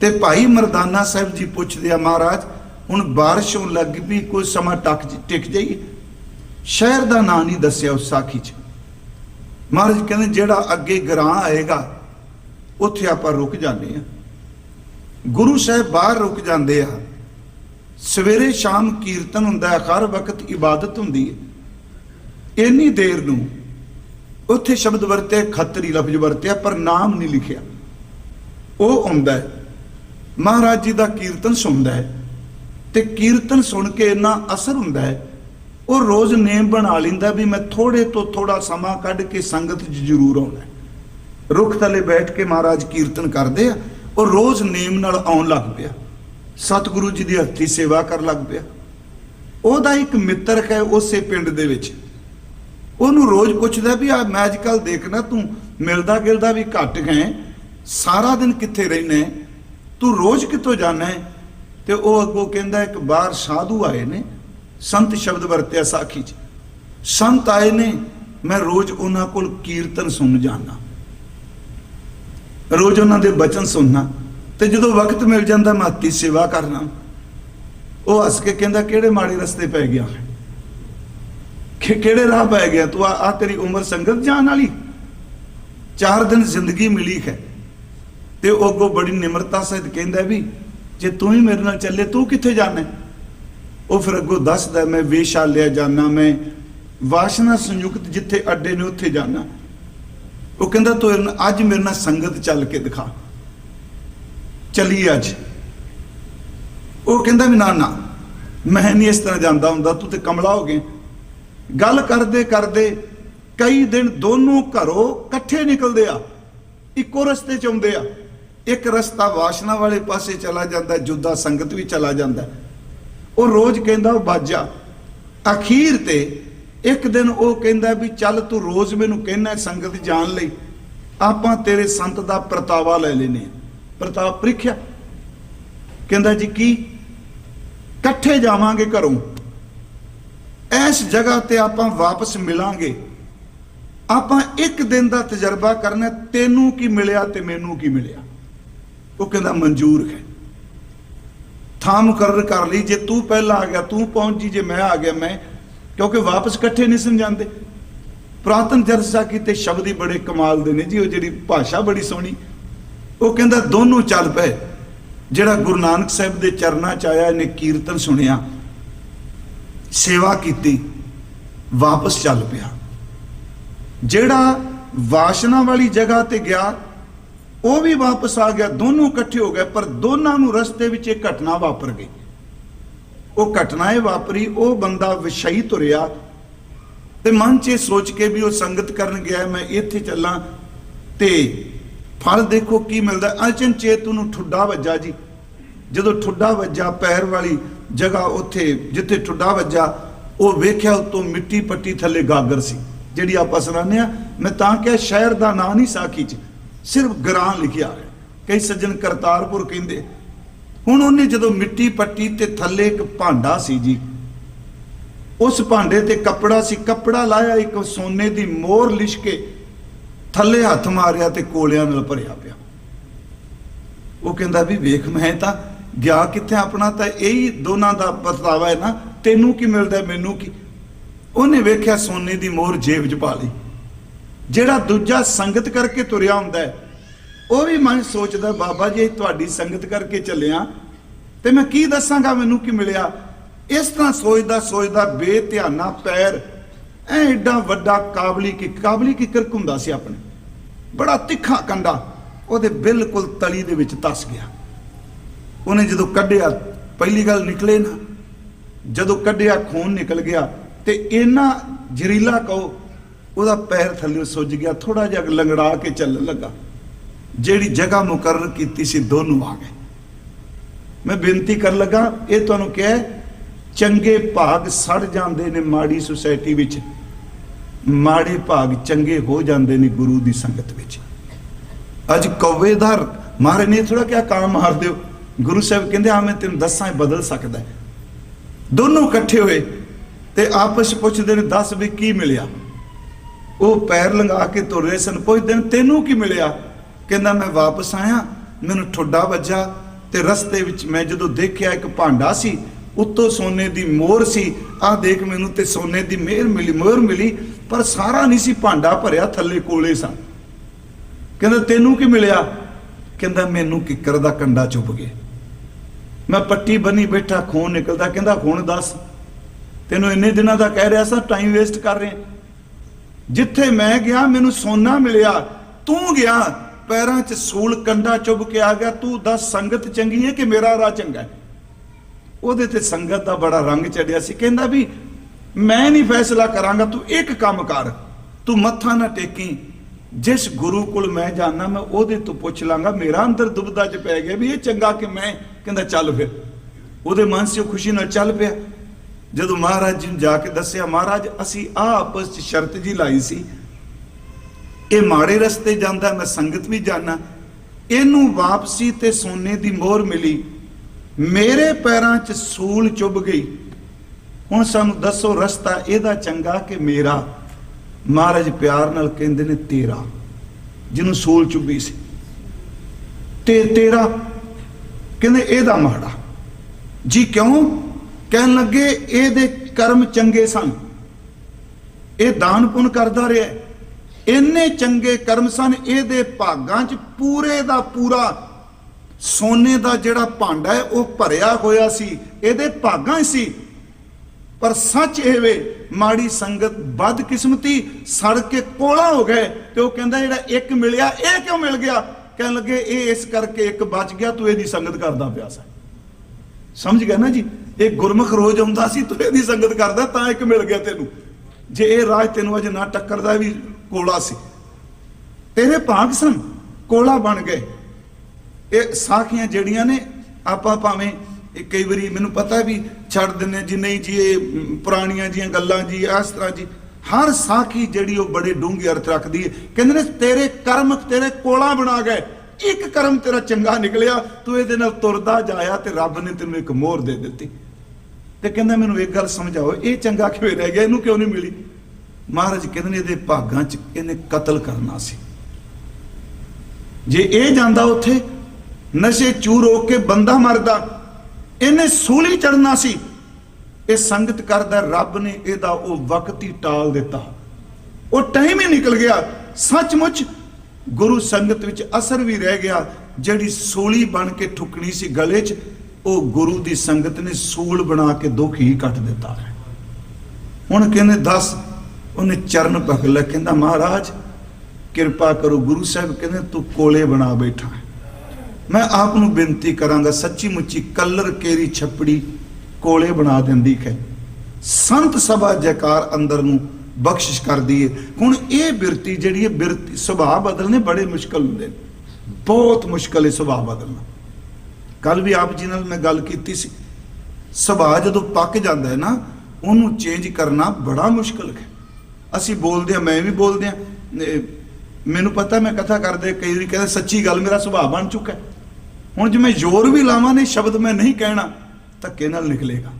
ਤੇ ਭਾਈ ਮਰਦਾਨਾ ਸਾਹਿਬ ਜੀ ਪੁੱਛਦੇ ਆ ਮਹਾਰਾਜ, ਹੁਣ ਬਾਰਿਸ਼ ਹੋਣ ਲੱਗ ਪਈ ਕੋਈ ਸਮਾਂ ਟਕ ਟਿਕ ਜਾਈਏ? ਸ਼ਹਿਰ ਦਾ ਨਾਂ ਨਹੀਂ ਦੱਸਿਆ ਉਸ ਸਾਖੀ 'ਚ। ਮਹਾਰਾਜ ਕਹਿੰਦੇ, ਜਿਹੜਾ ਅੱਗੇ ਗਰਾਂ ਆਏਗਾ, ਉੱਥੇ ਆਪਾਂ ਰੁਕ ਜਾਂਦੇ ਆ। ਗੁਰੂ ਸਾਹਿਬ ਬਾਹਰ ਰੁਕ ਜਾਂਦੇ ਆ। ਸਵੇਰੇ ਸ਼ਾਮ ਕੀਰਤਨ ਹੁੰਦਾ ਹੈ, ਹਰ ਵਕਤ ਇਬਾਦਤ ਹੁੰਦੀ ਹੈ। ਇੰਨੀ ਦੇਰ ਨੂੰ ਉੱਥੇ ਸ਼ਬਦ ਵਰਤੇ ਖੱਤਰੀ ਲਫ਼ਜ਼ ਵਰਤਿਆ, ਪਰ ਨਾਮ ਨਹੀਂ ਲਿਖਿਆ। ਉਹ ਆਉਂਦਾ ਹੈ। ਮਹਾਰਾਜ ਜੀ ਦਾ ਕੀਰਤਨ ਸੁਣਦਾ ਹੈ ਤੇ ਕੀਰਤਨ ਸੁਣ ਕੇ ਇੰਨਾ ਅਸਰ ਹੁੰਦਾ ਹੈ। ਉਹ ਰੋਜ਼ ਨੇਮ ਬਣਾ ਲੈਂਦਾ ਵੀ ਮੈਂ ਥੋੜੇ ਤੋਂ ਥੋੜਾ ਸਮਾਂ ਕੱਢ ਕੇ ਸੰਗਤ 'ਚ ਜ਼ਰੂਰ ਆਉਣਾ ਰੁੱਖ ਥੱਲੇ ਬੈਠ ਕੇ ਮਹਾਰਾਜ ਕੀਰਤਨ ਕਰਦੇ ਆ, ਉਹ ਰੋਜ਼ ਨੇਮ ਨਾਲ ਆਉਣ ਲੱਗ ਪਿਆ। ਸਤਿਗੁਰੂ ਜੀ ਦੀ ਹੱਥੀ ਸੇਵਾ ਕਰਨ ਲੱਗ ਪਿਆ। ਉਹਦਾ ਇੱਕ ਮਿੱਤਰ ਹੈ ਉਸੇ ਪਿੰਡ ਦੇ ਵਿੱਚ। ਉਹਨੂੰ ਰੋਜ਼ ਪੁੱਛਦਾ ਵੀ ਆ ਮੈਂ ਅੱਜ ਕੱਲ ਦੇਖਣਾ ਤੂੰ, ਮਿਲਦਾ ਗਿਲਦਾ ਵੀ ਘੱਟ ਹੈ, ਸਾਰਾ ਦਿਨ ਕਿੱਥੇ ਰਹਿਣਾ ਹੈ? ਤੂੰ ਰੋਜ਼ ਕਿੱਥੋਂ ਜਾਣਾ ਹੈ? ਤੇ ਉਹ ਅੱਗੋਂ ਕਹਿੰਦਾ, ਇੱਕ ਬਾਹਰ ਸਾਧੂ ਆਏ ਨੇ, ਸੰਤ ਸ਼ਬਦ ਵਰਤਿਆ ਸਾਖੀ ਚ। ਸੰਤ ਆਏ ਨੇ, ਮੈਂ ਰੋਜ਼ ਉਹਨਾਂ ਕੋਲ ਕੀਰਤਨ ਸੁਣ ਜਾਣਾ ਰੋਜ਼ ਉਹਨਾਂ ਦੇ ਬਚਨ ਸੁਣਨਾ। ਤੇ ਜਦੋਂ ਵਕਤ ਮਿਲ ਜਾਂਦਾ, ਮੈਂ ਹੱਥੀਂ ਸੇਵਾ ਕਰਨਾ। ਉਹ ਹੱਸ ਕੇ ਕਹਿੰਦਾ, ਕਿਹੜੇ ਮਾੜੇ ਰਸਤੇ ਪੈ ਗਿਆ? ਕਿ ਕਿਹੜੇ ਰਾਹ ਪੈ ਗਿਆ? ਤੂੰ ਆ ਆ ਤੇਰੀ ਉਮਰ ਸੰਗਤ ਜਾਣ ਵਾਲੀ? ਚਾਰ ਦਿਨ ਜ਼ਿੰਦਗੀ ਮਿਲੀ ਹੈ। ਤੇ ਉਹ ਅੱਗੋਂ ਬੜੀ ਨਿਮਰਤਾ ਸਹਿਤ ਕਹਿੰਦਾ ਵੀ, ਜੇ ਤੂੰ ਹੀ ਮੇਰੇ ਨਾਲ ਚੱਲੇ, ਤੂੰ ਕਿੱਥੇ ਜਾਣਾ? ਉਹ ਫਿਰ ਅੱਗੋਂ ਦੱਸਦਾ, ਮੈਂ ਵੇਸ਼ਾਲਿਆ ਜਾਣਾ ਮੈਂ ਵਾਸ਼ਨਾ ਸੰਯੁਕਤ ਜਿੱਥੇ ਅੱਡੇ ਨੇ ਉੱਥੇ ਜਾਣਾ ਉਹ ਕਹਿੰਦਾ, ਤੂੰ ਅੱਜ ਮੇਰੇ ਨਾਲ ਸੰਗਤ ਚੱਲ ਕੇ ਦਿਖਾ। ਚਲੀ ਅੱਜ। ਉਹ ਕਹਿੰਦਾ ਵੀ, ਨਾ ਨਾ, ਮੈਂ ਨਹੀਂ ਇਸ ਤਰ੍ਹਾਂ ਜਾਂਦਾ ਹੁੰਦਾ, ਤੂੰ ਤੇ ਕਮਲਾ ਹੋ ਗਿਆ ਗੱਲ ਕਰਦੇ ਕਰਦੇ ਕਈ ਦਿਨ ਦੋਨੋਂ ਘਰੋਂ ਇਕੱਠੇ ਨਿਕਲਦੇ ਆ, ਇੱਕੋ ਰਸਤੇ ਚ ਆਉਂਦੇ ਆ। ਇੱਕ ਰਸਤਾ ਵਾਸ਼ਨਾ ਵਾਲੇ ਪਾਸੇ ਚਲਾ ਜਾਂਦਾ, ਜੁਦਾ ਸੰਗਤ ਵੀ ਚਲਾ ਜਾਂਦਾ। ਉਹ ਰੋਜ਼ ਕਹਿੰਦਾ, ਉਹ ਬਾਜਾ, ਅਖੀਰ ਤੇ ਇੱਕ ਦਿਨ ਉਹ ਕਹਿੰਦਾ ਵੀ ਚੱਲ ਤੂੰ ਰੋਜ਼ ਮੈਨੂੰ ਕਹਿਣਾ ਸੰਗਤ ਜਾਣ ਲਈ। ਆਪਾਂ ਤੇਰੇ ਸੰਤ ਦਾ ਪ੍ਰਤਾਵਾ ਲੈ ਲੈਨੇ ਆ ਪ੍ਰਤਾਪ ਪ੍ਰੀਖਿਆ। ਕਹਿੰਦਾ ਜੀ ਕੀ? ਇਕੱਠੇ ਜਾਵਾਂਗੇ ਘਰੋਂ। ਇਸ ਜਗ੍ਹਾ ਤੇ ਆਪਾਂ ਵਾਪਸ ਮਿਲਾਂਗੇ। ਆਪਾਂ ਇੱਕ ਦਿਨ ਦਾ ਤਜਰਬਾ ਕਰਨਾ ਤੈਨੂੰ ਕੀ ਮਿਲਿਆ ਤੇ ਮੈਨੂੰ ਕੀ ਮਿਲਿਆ? ਉਹ ਕਹਿੰਦਾ ਮਨਜ਼ੂਰ ਹੈ। ਥਾਂ ਮੁਕਰਰ ਕਰ ਲਈ, ਜੇ ਤੂੰ ਪਹਿਲਾਂ ਆ ਗਿਆ, ਤੂੰ ਪਹੁੰਚ ਜੀ, ਜੇ ਮੈਂ ਆ ਗਿਆ, ਮੈਂ, ਕਿਉਂਕਿ ਵਾਪਸ ਇਕੱਠੇ ਨਹੀਂ ਸਮਝਾਉਂਦੇ ਪ੍ਰਾਤਨ ਚਰਚਾ ਕੀਤੇ ਸ਼ਬਦ ਹੀ ਬੜੇ ਕਮਾਲ ਦੇ ਨੇ ਜੀ, ਉਹ ਜਿਹੜੀ ਭਾਸ਼ਾ ਬੜੀ ਸੋਹਣੀ। ਉਹ ਕਹਿੰਦਾ ਦੋਨੋਂ ਚੱਲ ਪਏ। ਜਿਹੜਾ ਗੁਰੂ ਨਾਨਕ ਸਾਹਿਬ ਦੇ ਚਰਨਾਂ ਚ ਆਇਆ, ਇਹਨੇ ਕੀਰਤਨ ਸੁਣਿਆ, ਸੇਵਾ ਕੀਤੀ, ਵਾਪਸ ਚੱਲ ਪਿਆ। ਜਿਹੜਾ ਵਾਸ਼ਨਾ ਵਾਲੀ ਜਗ੍ਹਾ ਤੇ ਗਿਆ ਉਹ ਵੀ ਵਾਪਸ ਆ ਗਿਆ, ਦੋਨੋਂ ਇਕੱਠੇ ਹੋ ਗਏ, ਪਰ ਦੋਨਾਂ ਨੂੰ ਰਸਤੇ ਵਿੱਚ ਇਹ ਘਟਨਾ ਵਾਪਰ ਗਈ। ਉਹ ਘਟਨਾ ਇਹ ਵਾਪਰੀ, ਉਹ ਬੰਦਾ ਵਿਸ਼ਈ ਤੁਰਿਆ ਤੇ ਮਨ 'ਚ ਇਹ ਸੋਚ ਕੇ ਵੀ ਉਹ ਸੰਗਤ ਕਰਨ ਗਿਆ, ਮੈਂ ਇੱਥੇ ਚੱਲਾਂ ਤੇ ਫਲ ਦੇਖੋ ਕੀ ਮਿਲਦਾ। ਅਚਨ ਚੇਤ ਨੂੰ ਠੁੱਡਾ ਵੱਜਾ ਜੀ। ਜਦੋਂ ਠੁੱਡਾ ਵੱਜਾ, ਪੈਰ ਵਾਲੀ ਜਗ੍ਹਾ ਉੱਥੇ ਜਿੱਥੇ ਠੁੱਡਾ ਵੱਜਾ, ਉਹ ਵੇਖਿਆ ਉਤੋਂ ਮਿੱਟੀ ਪੱਟੀ ਥੱਲੇ ਗਾਗਰ ਸੀ, ਜਿਹੜੀ ਆਪਾਂ ਸੁਣਾਉਂਦੇ ਆ। ਮੈਂ ਤਾਂ ਕਿਹਾ, ਸ਼ਹਿਰ ਦਾ ਨਾਂ ਨਹੀਂ ਸਾਖੀ 'ਚ। ਸਿਰਫ ਗਰਾਂ ਲਿਖਿਆ ਹੈ ਕਈ ਸੱਜਣ ਕਰਤਾਰਪੁਰ ਕਹਿੰਦੇ, ਹੁਣ ਉਹਨੇ ਜਦੋਂ ਮਿੱਟੀ ਪੱਟੀ ਤੇ ਥੱਲੇ ਇੱਕ ਭਾਂਡਾ ਸੀ ਜੀ, ਉਸ ਭਾਂਡੇ ਤੇ ਕੱਪੜਾ ਸੀ, ਕੱਪੜਾ ਲਾਇਆ, ਇੱਕ ਸੋਨੇ ਦੀ ਮੋਹਰ ਲਿਸ਼ਕੇ ਥੱਲੇ ਹੱਥ ਮਾਰਿਆ ਤੇ ਕੋਲਿਆਂ ਨਾਲ ਭਰਿਆ ਪਿਆ। ਉਹ ਕਹਿੰਦਾ ਵੀ ਵੇਖ, ਮੈਂ ਤਾਂ ਗਿਆ ਕਿੱਥੇ ਆਪਣਾ ਤਾਂ ਇਹੀ ਦੋਨਾਂ ਦਾ ਪਰਤਾਵਾ ਹੈ ਨਾ, ਤੈਨੂੰ ਕੀ ਮਿਲਦਾ, ਮੈਨੂੰ ਕੀ? ਉਹਨੇ ਵੇਖਿਆ ਸੋਨੇ ਦੀ ਮੋਹਰ ਜੇਬ 'ਚ ਪਾ ਲਈ। ਜਿਹੜਾ ਦੂਜਾ ਸੰਗਤ ਕਰਕੇ ਤੁਰਿਆ ਹੁੰਦਾ ਹੈ, ਉਹ ਵੀ ਮਨ ਸੋਚਦਾ, ਬਾਬਾ ਜੀ ਤੁਹਾਡੀ ਸੰਗਤ ਕਰਕੇ ਚੱਲਿਆ। ਤੇ ਮੈਂ ਕੀ ਦੱਸਾਂਗਾ ਮੈਨੂੰ ਕੀ ਮਿਲਿਆ? ਇਸ ਤਰ੍ਹਾਂ ਸੋਚਦਾ ਸੋਚਦਾ ਬੇਧਿਆਨਾ ਪੈਰ, ਐ ਏਡਾ ਵੱਡਾ ਕਾਬਲੀ ਕੀ, ਕਾਬਲੀ ਕਿੱਕਰ ਘੁੰਦਾ ਸੀ ਆਪਣੇ। ਬੜਾ ਤਿੱਖਾ ਕੰਡਾ, ਉਹਦੇ ਬਿਲਕੁਲ ਤਲੀ ਦੇ ਵਿੱਚ ਤਸ ਗਿਆ। ਉਹਨੇ ਜਦੋਂ ਕੱਢਿਆ, ਪਹਿਲੀ ਗੱਲ ਨਿਕਲੇ ਨਾ। ਜਦੋਂ ਕੱਢਿਆ, ਖੂਨ ਨਿਕਲ ਗਿਆ। ਤੇ ਇੰਨਾ ਜ਼ਹਿਰੀਲਾ ਕਹੋ ਉਹਦਾ ਪੈਰ ਥੱਲੇ ਸੁੱਜ ਗਿਆ ਥੋੜਾ ਜਿਹਾ ਲੰਗੜਾ ਕੇ ਚੱਲਣ ਲੱਗਾ। ਜਿਹੜੀ ਜਗ੍ਹਾ ਮੁਕਰਰ ਕੀਤੀ ਸੀ, ਦੋਨੋਂ ਆ ਗਏ। ਮੈਂ ਬੇਨਤੀ ਕਰਨ ਲੱਗਾ, ਇਹ ਤੁਹਾਨੂੰ ਕਿਹਾ ਚੰਗੇ ਭਾਗ ਸੜ ਜਾਂਦੇ ਨੇ ਮਾੜੀ ਸੁਸਾਇਟੀ ਵਿੱਚ। ਮਾੜੇ ਭਾਗ ਚੰਗੇ ਹੋ ਜਾਂਦੇ ਨੇ ਗੁਰੂ ਦੀ ਸੰਗਤ ਵਿੱਚ। ਅੱਜ ਕੌਵੇਦਾਰ ਮਾਰੇ ਨੇ ਥੋੜਾ ਕਿਆ ਕਾਮ ਮਾਰ ਦਿਓ। ਗੁਰੂ ਸਾਹਿਬ ਕਹਿੰਦੇ ਆ ਮੈਂ ਤੈਨੂੰ ਦੱਸਾਂ, ਇਹ ਬਦਲ ਸਕਦਾ ਦੋਨੋਂ ਇਕੱਠੇ ਹੋਏ ਤੇ ਆਪਸ ਪੁੱਛਦੇ ਨੇ, ਦੱਸ ਵੀ ਕੀ ਮਿਲਿਆ? ਉਹ ਪੈਰ ਲੰਗਾ ਕੇ ਤੁਰ ਰਹੇ ਸਨ। ਪੁੱਛਦੇ ਦਿਨ ਤੈਨੂੰ ਕੀ ਮਿਲਿਆ? ਕਹਿੰਦਾ, ਮੈਂ ਵਾਪਸ ਆਇਆ, ਮੈਨੂੰ ਠੁੱਡਾ ਵੱਜਾ ਤੇ ਰਸਤੇ ਵਿੱਚ ਮੈਂ ਜਦੋਂ ਦੇਖਿਆ ਇੱਕ ਭਾਂਡਾ ਸੀ, ਉੱਤੋਂ ਸੋਨੇ ਦੀ ਮੋਹਰ ਸੀ। ਆਹ ਦੇਖ ਮੈਨੂੰ ਤੇ ਸੋਨੇ ਦੀ ਮਿਹਰ ਮਿਲੀ ਮੋਹਰ ਮਿਲੀ, ਪਰ ਸਾਰਾ ਨਹੀਂ ਸੀ ਭਾਂਡਾ ਭਰਿਆ, ਥੱਲੇ ਕੋਲੇ ਸਨ ਕਹਿੰਦਾ, ਤੈਨੂੰ ਕੀ ਮਿਲਿਆ? ਕਹਿੰਦਾ, ਮੈਨੂੰ ਕਿੱਕਰ ਦਾ ਕੰਡਾ ਚੁੱਪ ਗਿਆ। ਮੈਂ ਪੱਟੀ ਬੰਨੀ ਬੈਠਾ, ਖੂਨ ਨਿਕਲਦਾ। ਕਹਿੰਦਾ, ਹੁਣ ਦੱਸ, ਤੈਨੂੰ ਇੰਨੇ ਦਿਨਾਂ ਦਾ ਕਹਿ ਰਿਹਾ ਸਾਂ ਟਾਈਮ ਵੇਸਟ ਕਰ ਰਹੇ। ਜਿੱਥੇ ਮੈਂ ਗਿਆ, ਮੈਨੂੰ ਸੋਨਾ ਮਿਲਿਆ। ਤੂੰ ਗਿਆ, ਪੈਰਾਂ 'ਚ ਸੂਲ ਕੰਡਾ ਚੁੱਭ ਕੇ ਆ ਗਿਆ। ਤੂੰ ਦੱਸ, ਸੰਗਤ ਚੰਗੀ ਹੈ ਕਿ ਮੇਰਾ ਰਾਹ ਚੰਗਾ ਹੈ? ਉਹਦੇ ਤੇ ਸੰਗਤ ਦਾ ਬੜਾ ਰੰਗ ਚੜਿਆ ਸੀ। ਕਹਿੰਦਾ ਵੀ, ਮੈਂ ਨਹੀਂ ਫੈਸਲਾ ਕਰਾਂਗਾ, ਤੂੰ ਇੱਕ ਕੰਮ ਕਰ। ਤੂੰ ਮੱਥਾ ਨਾ ਟੇਕੀ। ਜਿਸ ਗੁਰੂ ਕੋਲ ਮੈਂ ਜਾਣਾ ਮੈਂ ਉਹਦੇ ਤੋਂ ਪੁੱਛ ਲਾਂਗਾ। ਮੇਰਾ ਅੰਦਰ ਦੁਬਦਾ ਚ ਪੈ ਗਿਆ ਵੀ ਇਹ ਚੰਗਾ ਕਿ ਮੈਂ, ਕਹਿੰਦਾ ਚੱਲ ਫਿਰ। ਉਹਦੇ ਮਨ 'ਚ ਖੁਸ਼ੀ ਨਾਲ ਚੱਲ ਪਿਆ। ਜਦੋਂ ਮਹਾਰਾਜ ਜੀ ਨੂੰ ਜਾ ਕੇ ਦੱਸਿਆ, ਮਹਾਰਾਜ, ਅਸੀਂ ਆ ਆਪਸ 'ਚ ਸ਼ਰਤ ਜੀ ਲਾਈ ਸੀ। ਇਹ ਮਾੜੇ ਰਸਤੇ ਜਾਂਦਾ, ਮੈਂ ਸੰਗਤ ਵੀ ਜਾਣਾ ਇਹਨੂੰ ਵਾਪਸੀ ਤੇ ਸੋਨੇ ਦੀ ਮੋਹਰ ਮਿਲੀ। ਮੇਰੇ ਪੈਰਾਂ 'ਚ ਸੂਲ ਚੁੱਭ ਗਈ। ਹੁਣ ਸਾਨੂੰ ਦੱਸੋ, ਰਸਤਾ ਇਹਦਾ ਚੰਗਾ ਕਿ ਮੇਰਾ? ਮਹਾਰਾਜ ਪਿਆਰ ਨਾਲ ਕਹਿੰਦੇ ਨੇ, ਤੇਰਾ। ਜਿਹਨੂੰ ਸੂਲ ਚੁੱਭੀ ਸੀ। ਤੇ ਤੇਰਾ? ਕਹਿੰਦੇ, ਇਹਦਾ ਮਾੜਾ। ਜੀ ਕਿਉਂ? ਕਹਿਣ ਲੱਗੇ, ਇਹਦੇ ਕਰਮ ਚੰਗੇ ਸਨ। ਇਹ ਦਾਨ ਪੁੰਨ ਕਰਦਾ ਰਿਹਾ ਇੰਨੇ ਚੰਗੇ ਕਰਮ ਸਨ, ਇਹਦੇ ਭਾਗਾਂ 'ਚ ਪੂਰੇ ਦਾ ਪੂਰਾ ਸੋਨੇ ਦਾ ਜਿਹੜਾ ਭਾਂਡਾ ਹੈ, ਉਹ ਭਰਿਆ ਹੋਇਆ ਸੀ। ਇਹਦੇ ਭਾਗਾਂ 'ਚ ਸੀ। ਪਰ ਸੱਚ ਇਹ ਵੇ, ਮਾੜੀ ਸੰਗਤ ਬਦ ਕਿਸਮਤੀ ਸੜ ਕੇ ਕੋਲਾ ਹੋ ਗਏ ਤੇ ਉਹ ਕਹਿੰਦਾ, ਜਿਹੜਾ ਇੱਕ ਮਿਲਿਆ, ਇਹ ਕਿਉਂ ਮਿਲ ਗਿਆ? ਕਹਿਣ ਲੱਗੇ, ਇਹ ਇਸ ਕਰਕੇ ਇੱਕ ਬਚ ਗਿਆ, ਤੂੰ ਇਹਦੀ ਸੰਗਤ ਕਰਦਾ ਪਿਆ ਸੀ। ਸਮਝ ਗਿਆ ਨਾ ਜੀ? ਇਹ ਗੁਰਮੁਖ ਰੋਜ਼ ਆਉਂਦਾ ਸੀ, ਤੂੰ ਇਹਦੀ ਸੰਗਤ ਕਰਦਾ, ਤਾਂ ਇੱਕ ਮਿਲ ਗਿਆ ਤੈਨੂੰ। ਜੇ ਇਹ ਰਾਜ ਤੈਨੂੰ ਅਜ ਨਾ ਟੱਕਰਦਾ ਵੀ ਕੋਲਾ ਸੀ। ਤੇਰੇ ਭਾਗ ਸਨ, ਕੋਲਾ ਬਣ ਗਏ। ਇਹ ਸਾਖੀਆਂ ਜਿਹੜੀਆਂ ਨੇ, ਆਪਾਂ ਭਾਵੇਂ ਇਹ ਕਈ ਵਾਰੀ ਮੈਨੂੰ ਪਤਾ ਵੀ ਛੱਡ ਦਿੰਨੇ ਜੀ ਨਹੀਂ ਜੀ, ਇਹ ਪੁਰਾਣੀਆਂ ਜੀਆਂ ਗੱਲਾਂ ਜੀ, ਇਸ ਤਰ੍ਹਾਂ ਜੀ। ਹਰ ਸਾਖੀ ਜਿਹੜੀ ਉਹ ਬੜੇ ਡੂੰਘੇ ਅਰਥ ਰੱਖਦੀ ਹੈ। ਕਹਿੰਦੇ ਨੇ, ਤੇਰੇ ਕਰਮ ਤੇਰੇ ਕੋਲਾ ਬਣਾ ਗਏ। ਇੱਕ ਕਰਮ ਤੇਰਾ ਚੰਗਾ ਨਿਕਲਿਆ, ਤੂੰ ਇਹਦੇ ਨਾਲ ਤੁਰਦਾ ਜਾਇਆ ਤੇ ਰੱਬ ਨੇ ਤੈਨੂੰ ਇੱਕ ਮੋਹਰ ਦੇ ਦਿੱਤੀ। ਤੇ ਕਹਿੰਦਾ ਮੈਨੂੰ ਇੱਕ ਗੱਲ ਸਮਝਾਓ, ਇਹ ਚੰਗਾ ਕਿਵੇਂ ਰਹਿ ਗਿਆ? ਇਹਨੂੰ ਕਿਉਂ ਨਹੀਂ ਮਿਲੀ? ਮਹਾਰਾਜ ਕਹਿੰਦੇ ਨੇ ਇਹਦੇ ਭਾਗਾਂ 'ਚ ਇਹਨੇ ਕਤਲ ਕਰਨਾ ਸੀ। ਜੇ ਇਹ ਜਾਂਦਾ ਉੱਥੇ, ਨਸ਼ੇ ਚੂਰ ਹੋ ਕੇ ਬੰਦਾ ਮਰਦਾ, ਇਹਨੇ ਸੂਲੀ ਚੜਨਾ ਸੀ। ਇਹ ਸੰਗਤ ਕਰਦਾ, ਰੱਬ ਨੇ ਇਹਦਾ ਉਹ ਵਕਤ ਹੀ ਟਾਲ ਦਿੱਤਾ। ਉਹ ਟਾਈਮ ਹੀ ਨਿਕਲ ਗਿਆ। ਸੱਚਮੁੱਚ ਗੁਰੂ ਸੰਗਤ ਵਿੱਚ ਅਸਰ ਵੀ ਰਹਿ ਗਿਆ, ਜਿਹੜੀ ਸੂਲੀ ਬਣ ਕੇ ਠੁਕਣੀ ਸੀ ਗਲੇ 'ਚ ਉਹ ਗੁਰੂ ਦੀ ਸੰਗਤ ਨੇ ਸੂਲ ਬਣਾ ਕੇ ਦੁੱਖ ਹੀ ਕੱਟ ਦਿੱਤਾ। ਹੈ ਹੁਣ ਕਹਿੰਦੇ, ਦੱਸ। ਉਹਨੇ ਚਰਨ ਪਕੜ ਲੈ ਕਹਿੰਦਾ, ਮਹਾਰਾਜ, ਕਿਰਪਾ ਕਰੋ ਗੁਰੂ ਸਾਹਿਬ। ਕਹਿੰਦੇ, ਤੂੰ ਕੋਲੇ ਬਣਾ ਬੈਠਾ ਮੈਂ ਆਪ ਨੂੰ ਬੇਨਤੀ ਕਰਾਂਗਾ ਸੱਚੀ ਮੁੱਚੀ ਕਲਰ ਕੇਰੀ ਛੱਪੜੀ ਕੋਲੇ ਬਣਾ ਦਿੰਦੀ ਹੈ। ਸੰਤ ਸਭਾ ਜੈਕਾਰ ਅੰਦਰ ਨੂੰ ਬਖਸ਼ਿਸ਼ ਕਰਦੀ ਹੈ। ਹੁਣ ਇਹ ਬਿਰਤੀ ਜਿਹੜੀ ਹੈ, ਬਿਰਤੀ, ਸੁਭਾਅ ਬਦਲਨੇ ਬੜੇ ਮੁਸ਼ਕਲ ਹੁੰਦੇ ਨੇ। ਬਹੁਤ ਮੁਸ਼ਕਲ ਹੈ ਸੁਭਾਅ ਬਦਲਣਾ। ਕੱਲ ਵੀ ਆਪ ਜੀ ਨਾਲ ਮੈਂ ਗੱਲ ਕੀਤੀ ਸੀ। ਸੁਭਾਅ ਜਦੋਂ ਪੱਕ ਜਾਂਦਾ ਹੈ ਨਾ, ਉਹਨੂੰ ਚੇਂਜ ਕਰਨਾ ਬੜਾ ਮੁਸ਼ਕਲ ਹੈ। ਅਸੀਂ ਬੋਲਦੇ ਆ ਮੈਂ ਵੀ ਬੋਲਦੇ ਆ ਮੈਨੂੰ ਪਤਾ ਮੈਂ ਕਥਾ ਕਰਦੇ, ਕਈ ਵਾਰੀ ਕਹਿੰਦੇ, ਸੱਚੀ ਗੱਲ ਮੇਰਾ ਸੁਭਾਅ ਬਣ ਚੁੱਕਾ ਹੁਣ ਜੇ ਮੈਂ ਜ਼ੋਰ ਵੀ ਲਾਵਾਂ ਨੇ, ਸ਼ਬਦ ਮੈਂ ਨਹੀਂ ਕਹਿਣਾ, ਧੱਕੇ ਨਾਲ ਨਿਕਲੇਗਾ।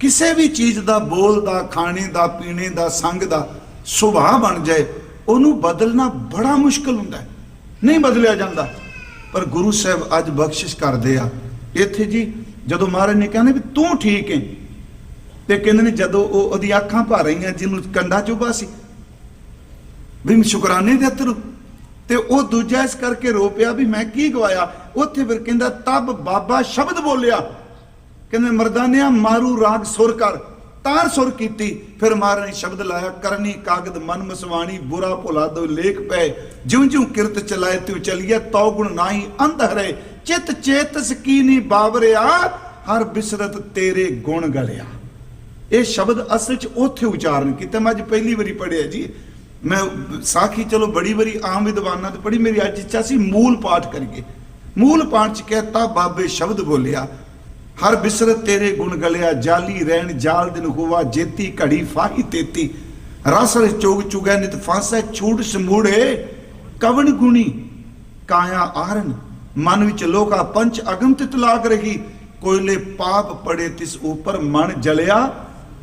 ਕਿਸੇ ਵੀ ਚੀਜ਼ ਦਾ, ਬੋਲ ਦਾ, ਖਾਣੇ ਦਾ, ਪੀਣੇ ਦਾ, ਸੰਗ ਦਾ ਸੁਭਾਅ ਬਣ ਜਾਏ, ਉਹਨੂੰ ਬਦਲਣਾ ਬੜਾ ਮੁਸ਼ਕਲ ਹੁੰਦਾ ਨਹੀਂ ਬਦਲਿਆ ਜਾਂਦਾ। ਪਰ ਗੁਰੂ ਸਾਹਿਬ ਅੱਜ ਬਖਸ਼ਿਸ਼ ਕਰਦੇ ਆ। ਇੱਥੇ ਜੀ ਜਦੋਂ ਮਹਾਰਾਜ ਨੇ ਕਹਿੰਦੇ ਵੀ ਤੂੰ ਠੀਕ ਹੈ, ਤੇ ਕਹਿੰਦੇ ਨੇ ਜਦੋਂ ਉਹ ਉਹਦੀ ਅੱਖਾਂ ਭਰ ਰਹੀਆਂ, ਜਿਹਨੂੰ ਕੰਡਾ ਚੁਬਾ ਸੀ, ਵੀ ਸ਼ੁਕਰਾਨੇ ਦੇ ਅਤਰੂ ਤੇ ਉਹ ਦੂਜਾ ਇਸ ਕਰਕੇ ਰੋ ਪਿਆ ਵੀ ਮੈਂ ਕੀ ਗਵਾਇਆ? ਉੱਥੇ ਫਿਰ ਕਹਿੰਦਾ, ਤਬ ਬਾਬਾ ਸ਼ਬਦ ਬੋਲਿਆ। ਕਹਿੰਦੇ ਮਰਦਾਨਿਆ, ਮਾਰੂ ਰਾਗ ਸੁਰ ਕਰ। ਤਾਰ ਸੁਰ ਕੀਤੀ, ਫਿਰ ਮਹਾਰਾਜ ਸ਼ਬਦ ਲਾਇਆ, ਕਰਨੀ ਕਾਗਦ ਮਨ ਮਸਵਾਣੀ, ਬੁਰਾ ਭੁਲਾ ਦੋ ਲੇਖ ਪੈ ਜਿਉਂ ਜਿਉਂ ਕਿਰਤ ਚਲਾਏ, ਤਿਉ ਚਲੀਏ, ਤਉ ਗੁਣ ਨਾਹੀ ਅੰਧ ਹਰੇ। ਚਿਤ ਚੇਤਸ ਕੀਨੀ ਬਾਵਰਿਆ ਹਰ ਬਿਸਰਤ ਤੇਰੇ ਗੁਣ ਗਲਿਆ। ਇਹ ਸ਼ਬਦ ਅਸਲ ਚ ਉੱਥੇ ਉਚਾਰਨ ਕੀਤਾ। ਮੈਂ ਅੱਜ ਪਹਿਲੀ ਵਾਰੀ ਪੜਿਆ ਜੀ। ਮੈਂ ਸਾਖੀ, ਚਲੋ ਬੜੀ ਵਾਰੀ ਆਮ ਵਿਦਵਾਨਾਂ ਤੇ ਪੜੀ ਮੇਰੀ ਅੱਜ ਇੱਛਾ ਸੀ ਮੂਲ ਪਾਠ ਕਰੀਏ। ਮੂਲ ਪਾਠ ਚ ਕਹਿਤਾ ਬਾਬੇ ਸ਼ਬਦ ਬੋਲਿਆ। ਹਰ ਬਿਸਰਤ ਤੇਰੇ ਗੁਣ ਗਲਿਆ, ਜਾਲੀ ਰਹਿਣ ਜਾਲ ਦਿਨ ਹੋਵਾ ਜੇਤੀ ਘੜੀ ਫਾਹੀ ਤੇਤੀ। ਰਸਲ ਚੋਗ ਚੁਗੈ ਨਿਤ ਫਾਸੈ, ਛੂਟ ਸਮੂੜੇ, ਕਵਣ ਗੁਣੀ? ਕਾਇਆ ਆਰਨ, ਮਨ ਵਿੱਚ ਲੋਕਾ ਪੰਚ ਅਗਮ ਤਿਤ ਲਾਗ ਰਹੀ। ਕੋਇਲੇ ਪਾਪ ਪੜੇ ਤਿਸ ਉਪਰ ਮਨ ਜਲਿਆ।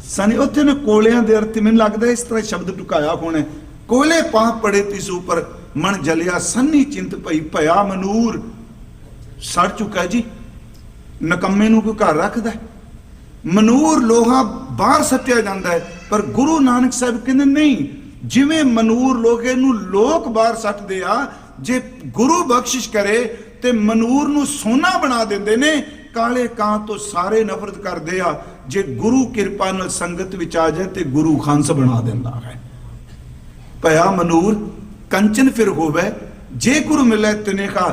ਸਨੀ ਉੱਥੇ ਨੇ ਕੋਲਿਆਂ ਦੇ ਅਰਥ ਮੈਨੂੰ ਲੱਗਦਾ ਇਸ ਤਰ੍ਹਾਂ ਸ਼ਬਦ ਟੁਕਾਇਆ ਹੋਣਾ ਕੋਇਲੇ ਪਾਪ ਪੜੇ ਤਿਸ ਉਪਰ ਮਨ ਜਲਿਆ, ਸੰਨੀ ਚਿੰਤ ਭਈ ਭਇਆ ਮਨੂਰ। ਸੜ ਚੁੱਕਾ ਜੀ। ਨਕੰਮੇ ਨੂੰ ਕੋਈ ਘਰ ਰੱਖਦਾ ਮਨੂਰ ਲੋਹਾ ਬਾਹਰ ਸੱਟਿਆ ਜਾਂਦਾ ਹੈ, ਪਰ ਗੁਰੂ ਨਾਨਕ ਸਾਹਿਬ ਕਹਿੰਦੇ ਨਹੀਂ, ਜਿਵੇਂ ਮਨੂਰ ਲੋਹੇ ਨੂੰ ਲੋਕ ਬਾਹਰ ਸੱਟਦੇ ਆ, ਜੇ ਗੁਰੂ ਬਖਸ਼ਿਸ਼ ਕਰੇ, ਤੇ ਮਨੂਰ ਨੂੰ ਸੋਨਾ ਬਣਾ ਦਿੰਦੇ ਨੇ, ਕਾਲੇ ਕਾਂ ਤੋਂ ਸਾਰੇ ਨਫ਼ਰਤ ਕਰਦੇ ਆ, ਜੇ ਗੁਰੂ ਕਿਰਪਾ ਨਾਲ ਸੰਗਤ ਵਿੱਚ ਆ ਜਾਏ, ਤੇ ਗੁਰੂ ਖਾਂਸ ਬਣਾ ਦਿੰਦਾ ਹੈ। ਭਇਆ ਮਨੂਰ, ਕੰਚਨ ਫਿਰ ਹੋਵੇ, ਜੇ ਗੁਰੂ ਮਿਲੇ ਤਿਨੇ ਕਾ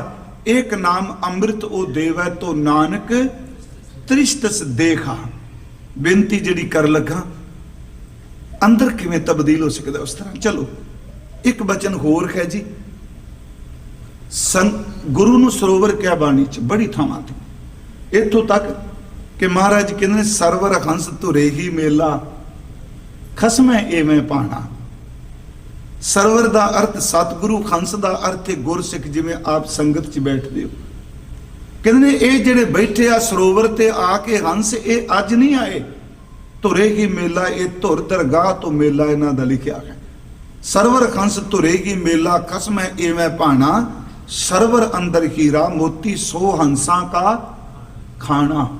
ਇੱਕ ਨਾਮ ਅੰਮ੍ਰਿਤ ਉਹ ਦੇਵੈ ਤੋ ਨਾਨਕ ਤ੍ਰਿਸ਼ਤਸ ਦੇਖਾ। ਬੇਨਤੀ ਜਿਹੜੀ ਕਰ ਲੱਗਾ, ਅੰਦਰ ਕਿਵੇਂ ਤਬਦੀਲ ਹੋ ਸਕਦਾ ਉਸ ਤਰ੍ਹਾਂ? ਚਲੋ, ਇੱਕ ਬਚਨ ਹੋਰ ਹੈ ਜੀ। ਸੰ ਗੁਰੂ ਨੂੰ ਸਰੋਵਰ ਕਿਆ ਬਾਣੀ ਚ? ਬੜੀ ਥਾਵਾਂ ਤੇ। ਇੱਥੋਂ ਤੱਕ ਕਿ ਮਹਾਰਾਜ ਕਹਿੰਦੇ ਨੇ, ਸਰਵਰ ਹੰਸ ਧੁਰੇ ਹੀ ਮੇਲਾ, ਖਸਮੈ ਐਵੇਂ ਪਾਣਾ। ਸਰਵਰ ਦਾ ਅਰਥ ਸਤਿਗੁਰੂ ਹੰਸ ਦਾ ਅਰਥ ਹੈ ਗੁਰਸਿੱਖ, ਜਿਵੇਂ ਆਪ ਸੰਗਤ 'ਚ ਬੈਠਦੇ ਹੋ। ਕਹਿੰਦੇ ਨੇ, ਇਹ ਜਿਹੜੇ ਬੈਠੇ ਆ ਸਰੋਵਰ ਤੇ ਆ ਕੇ ਹੰਸ, ਇਹ ਅੱਜ ਨਹੀਂ ਆਏ। ਧੁਰੇ ਮੇਲਾ, ਇਹ ਧੁਰ ਦਰਗਾਹ ਤੋਂ ਮੇਲਾ ਇਹਨਾਂ ਦਾ ਲਿਖਿਆ ਹੈ। ਸਰਵਰ ਖੰਸ ਧੁਰੇ ਮੇਲਾ, ਖਸਮ ਹੈ ਐਵੇਂ ਭਾਣਾ। ਸਰਵਰ ਅੰਦਰ ਹੀਰਾ ਮੋਤੀ, ਸੋ ਹੰਸਾਂ ਕਾ ਖਾਣਾ।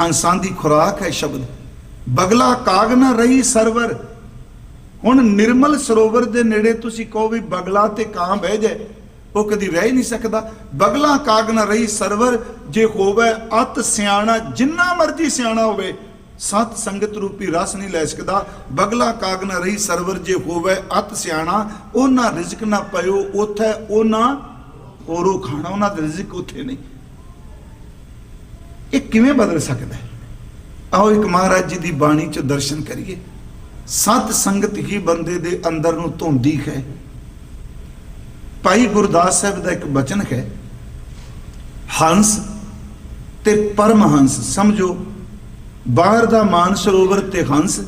ਹੰਸਾਂ ਦੀ ਖੁਰਾਕ ਹੈ ਸ਼ਬਦ। ਬਗਲਾ ਕਾਗ ਨਾ ਰਹੀ ਸਰਵਰ। ਹੁਣ ਨਿਰਮਲ ਸਰੋਵਰ ਦੇ ਨੇੜੇ ਤੁਸੀਂ ਕਹੋ ਵੀ ਬਗਲਾ ਤੇ ਕਾਂ ਬਹਿ ਜਾਏ, ਉਹ ਕਦੀ ਰਹਿ ਹੀ ਨਹੀਂ ਸਕਦਾ। ਬਗਲਾ ਕਾਗ ਨਾ ਰਹੀ ਸਰਵਰ, ਜੇ ਹੋਵੇ ਅਤ ਸਿਆਣਾ, ਜਿੰਨਾ ਮਰਜ਼ੀ ਸਿਆਣਾ ਹੋਵੇ, ਸਤ ਸੰਗਤ ਰੂਪੀ ਰਸ ਨਹੀਂ ਲੈ ਸਕਦਾ। ਬਗਲਾ ਕਾਗ ਨਾ ਰਹੀ ਸਰਵਰ, ਜੇ ਹੋਵੇ ਅਤ ਸਿਆਣਾ, ਉਹਨਾਂ ਰਿਜ਼ਕ ਨਾ ਪਇਓ ਉਥੇ, ਉਹਨਾਂ ਹੋਰੋ ਖਾਣਾ, ਉਹਨਾਂ ਦਾ ਰਿਜ਼ਕ ਉਥੇ ਨਹੀਂ। ਇਹ ਕਿਵੇਂ ਬਦਲ ਸਕਦਾ ਹੈ? ਆਓ ਇੱਕ ਮਹਾਰਾਜ ਜੀ ਦੀ ਬਾਣੀ ਚ ਦਰਸ਼ਨ ਕਰੀਏ। ਸਤ ਸੰਗਤ ਹੀ ਬੰਦੇ ਦੇ ਅੰਦਰ ਨੂੰ ਧੁੰਦੀ ਹੈ। ਭਾਈ ਗੁਰਦਾਸ ਸਾਹਿਬ ਦਾ ਇੱਕ ਬਚਨ ਹੈ, ਹੰਸ ਤੇ ਪਰਮਹੰਸ। ਸਮਝੋ, ਬਾਹਰ ਦਾ ਮਾਨ ਸਰੋਵਰ ਤੇ ਹੰਸ,